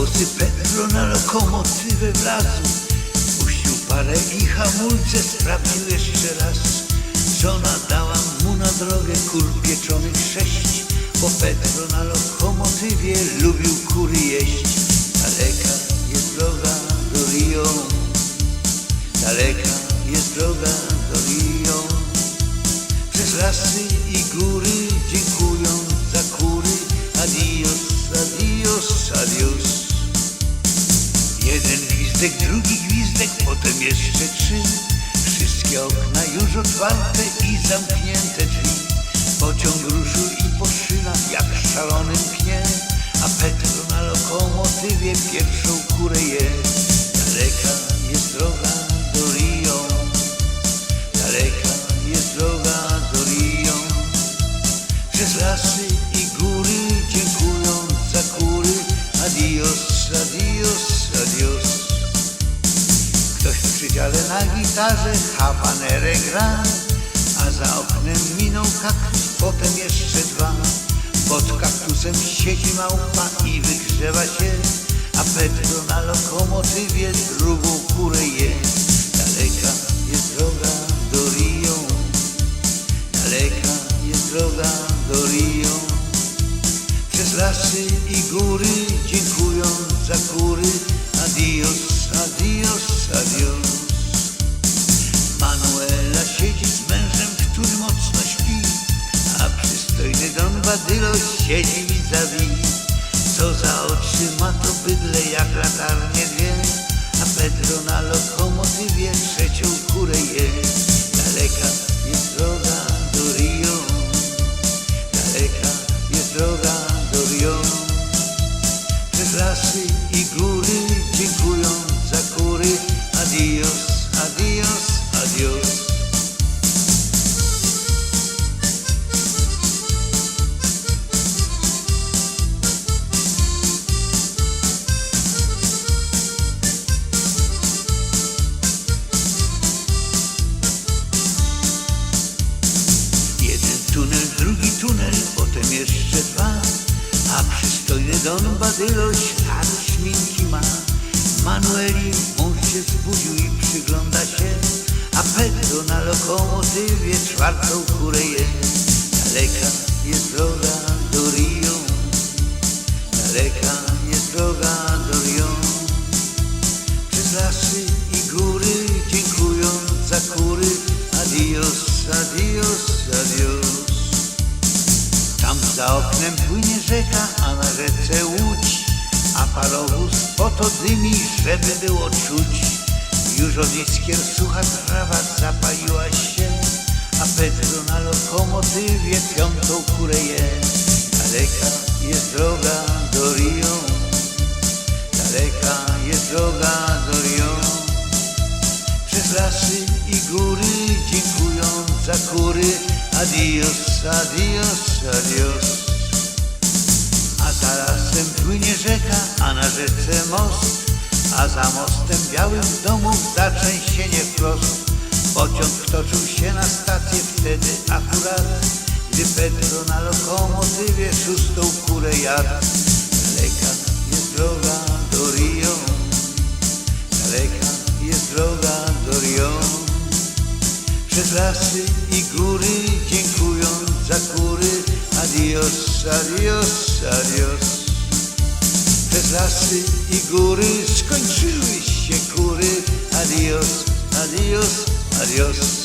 Gdy Pedro na lokomotywę wlazł? Puścił parę i hamulce sprawdził jeszcze raz. Żona dała mu na drogę kur pieczonych sześć Bo Pedro na lokomotywie lubił kury jeść. Daleka jest droga do Rio. Daleka jest droga do Rio. Przez lasy i góry dziękują gwizdek, drugi gwizdek, potem jeszcze trzy. Wszystkie okna już otwarte i zamknięte drzwi. Pociąg ruszył i po gitarze habanerę gra A za oknem minął kaktus, potem jeszcze dwa. Pod kaktusem siedzi małpa i wygrzewa się A Petro na lokomotywie drugą kurę je. Daleka jest droga do Rio. Daleka jest droga do Rio. Przez lasy i góry dziękują za kury. Adios, adios Badylo siedzi Co za oczy ma to bydle jak latarnie dwie. A Pedro na lokomotywie trzecią kurę je. Daleka jest droga do Rio. Daleka jest droga do Rio. Przez lasy i góry dziękują tunel, drugi tunel, potem jeszcze dwa. A przystojny Don Badylo ślady szminki ma. Manueli mąż się zbudził i przygląda się. A Pedro na lokomotywie czwartą kurę je Daleka jest droga do Rio. Daleka za oknem płynie rzeka, a na rzece łódź. A parowóz po to dymi, żeby było czuć. Już od iskier sucha trawa zapaliła się A Pedro na lokomotywie piątą kurę je. Daleka jest droga do Rio. Daleka jest droga do Rio. Przez lasy i góry kury Adios, adios, adios. A za lasem płynie rzeka, a na rzece most. A za mostem białym domów za trzęsienie wprost. Pociąg toczył się na stację wtedy akurat Gdy Pedro na lokomotywie szóstą kurę jadł Przez lasy i góry dziękują za kury Adios, adios, adios. Przez lasy i góry skończyły się kury Adios, adios, adios